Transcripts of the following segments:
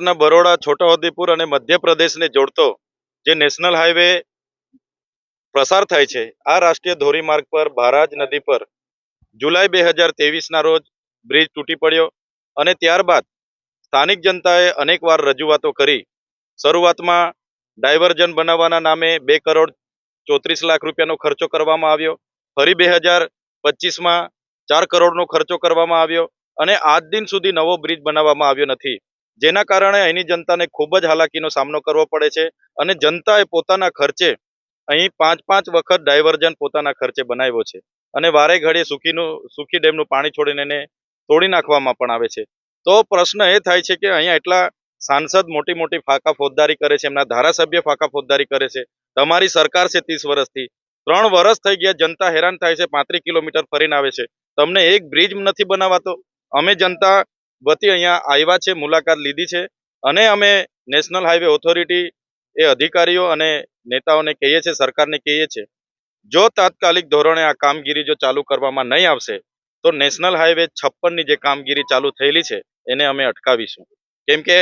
ગુજરાતના બરોડા, છોટાઉદેપુર અને મધ્યપ્રદેશને જોડતો જે નેશનલ હાઈવે પસાર થાય છે, આ રાષ્ટ્રીય ધોરીમાર્ગ પર બારાજ નદી પર જુલાઈ બે હજાર ના રોજ બ્રિજ તૂટી પડ્યો અને ત્યારબાદ સ્થાનિક જનતાએ અનેકવાર રજૂઆતો કરી. શરૂઆતમાં ડાયવર્ઝન બનાવવાના નામે બે કરોડ ચોત્રીસ લાખ રૂપિયાનો ખર્ચો કરવામાં આવ્યો. ફરી બે હજાર પચીસમાં ચાર કરોડનો ખર્ચો કરવામાં આવ્યો અને આજ દિન સુધી નવો બ્રિજ બનાવવામાં આવ્યો નથી. જેના કારણે અહીંની જનતાને ખૂબ જ હાલાકીનો સામનો કરવો પડે છે અને જનતાએ પોતાના ખર્ચે અહીં પાંચ પાંચ વખત ડાયવર્ઝન પોતાના ખર્ચે બનાવ્યો છે. અને વારે ઘડીએ સુકીનું સુકી ડેમનું પાણી છોડીને એને તોડી નાખવામાં પણ આવે છે. તો પ્રશ્ન એ થાય છે કે અહીંયા એટલા સાંસદ મોટી મોટી ફાકા ફોજદારી કરે છે, એમના ધારાસભ્ય ફાકા ફોજદારી કરે છે. તમારી સરકાર છે ત્રીસ વર્ષથી. ત્રણ વર્ષ થઈ ગયા જનતા હેરાન થાય છે, પાંત્રીસ કિલોમીટર ફરીને આવે છે. તમને એક બ્રિજ નથી બનાવાતો? અમે જનતા વતી અહીંયા આવ્યા છે, મુલાકાત લીધી છે અને અમે નેશનલ હાઈવે ઓથોરિટી એ અધિકારીઓ અને નેતાઓને કહીએ છીએ, સરકારને કહીએ છીએ, જો તાત્કાલિક ધોરણે આ કામગીરી જો ચાલુ કરવામાં નહીં આવશે, તો નેશનલ હાઈવે છપ્પનની જે કામગીરી ચાલુ થયેલી છે, એને અમે અટકાવીશું. કેમ કે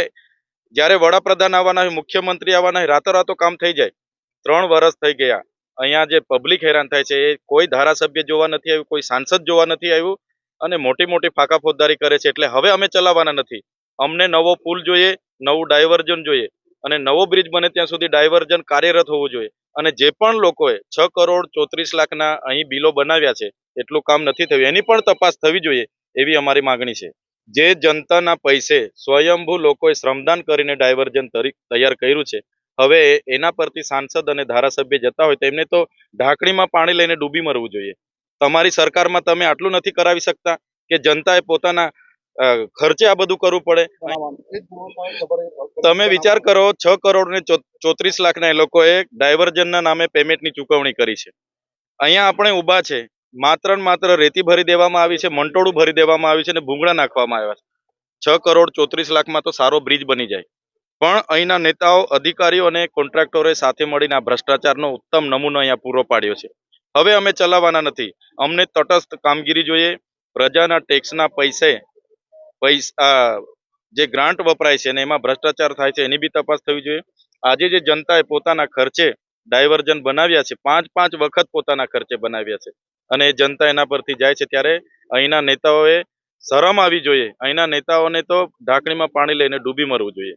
જ્યારે વડાપ્રધાન આવવાના હોય, મુખ્યમંત્રી આવવાના હોય, રાતોરાતો કામ થઈ જાય, ત્રણ વર્ષ થઈ ગયા, અહીંયા જે પબ્લિક હેરાન થાય છે, એ કોઈ ધારાસભ્ય જોવા નથી આવ્યું, કોઈ સાંસદ જોવા નથી આવ્યું અને મોટી મોટી ફાકા ફોજદારી કરે છે એટલે હવે અમે ચલાવવાના નથી. અમને નવો પુલ જોઈએ, નવું ડાયવર્ઝન જોઈએ અને નવો બ્રિજ બને ત્યાં સુધી ડાયવર્ઝન કાર્યરત હોવું જોઈએ. અને જે પણ લોકોએ છ કરોડ ચોત્રીસ લાખના અહીં બિલો બનાવ્યા છે, એટલું કામ નથી થયું. એની પણ તપાસ થવી જોઈએ એવી અમારી માંગણી છે. જે જનતાના પૈસે સ્વયંભૂ લોકોએ શ્રમદાન કરીને ડાયવર્ઝન તૈયાર કર્યું છે, હવે એના પરથી સાંસદ અને ધારાસભ્ય જતા હોય તેમને તો ઢાંકણીમાં પાણી લઈને ડૂબી મરવું જોઈએ. તમારી સરકારમાં તમે આટલું નથી કરાવી શકતા કે જનતાએ પોતાના ખર્ચે આ બધું કરવું પડે? તમે વિચાર કરો, છ કરોડ ને ચોત્રીસ લાખના એ લોકોએ ડાયવર્ઝનના નામે પેમેન્ટની ચૂકવણી કરી છે. અહીંયા આપણે ઊભા છે. માત્ર માત્ર રેતી ભરી દેવામાં આવી છે, મંટોળું ભરી દેવામાં આવી છે અને ભૂંગળા નાખવામાં આવ્યા છે. છ કરોડ ચોત્રીસ લાખમાં તો સારો બ્રિજ બની જાય. પણ અહીંના નેતાઓ, અધિકારીઓ અને કોન્ટ્રાક્ટરોએ સાથે મળીને આ ભ્રષ્ટાચારનો ઉત્તમ નમૂનો અહીંયા પૂરો પાડ્યો છે. હવે અમે ચલાવવાના નથી. અમને તટસ્થ કામગીરી જોઈએ, પ્રજાના ટેક્સના પૈસે, પૈસા જે ગ્રાન્ટ વપરાય છે અને એમાં ભ્રષ્ટાચાર થાય છે એની બી તપાસ થવી જોઈએ. આજે જે જનતાએ પોતાના ખર્ચે ડાયવર્ઝન બનાવ્યા છે, પાંચ પાંચ વખત પોતાના ખર્ચે બનાવ્યા છે. અને એ જનતા એના પરથી જાય છે ત્યારે અહીંના નેતાઓએ શરમ આવી જોઈએ. અહીંના નેતાઓને તો ઢાંકણીમાં પાણી લઈને ડૂબી મરવું જોઈએ.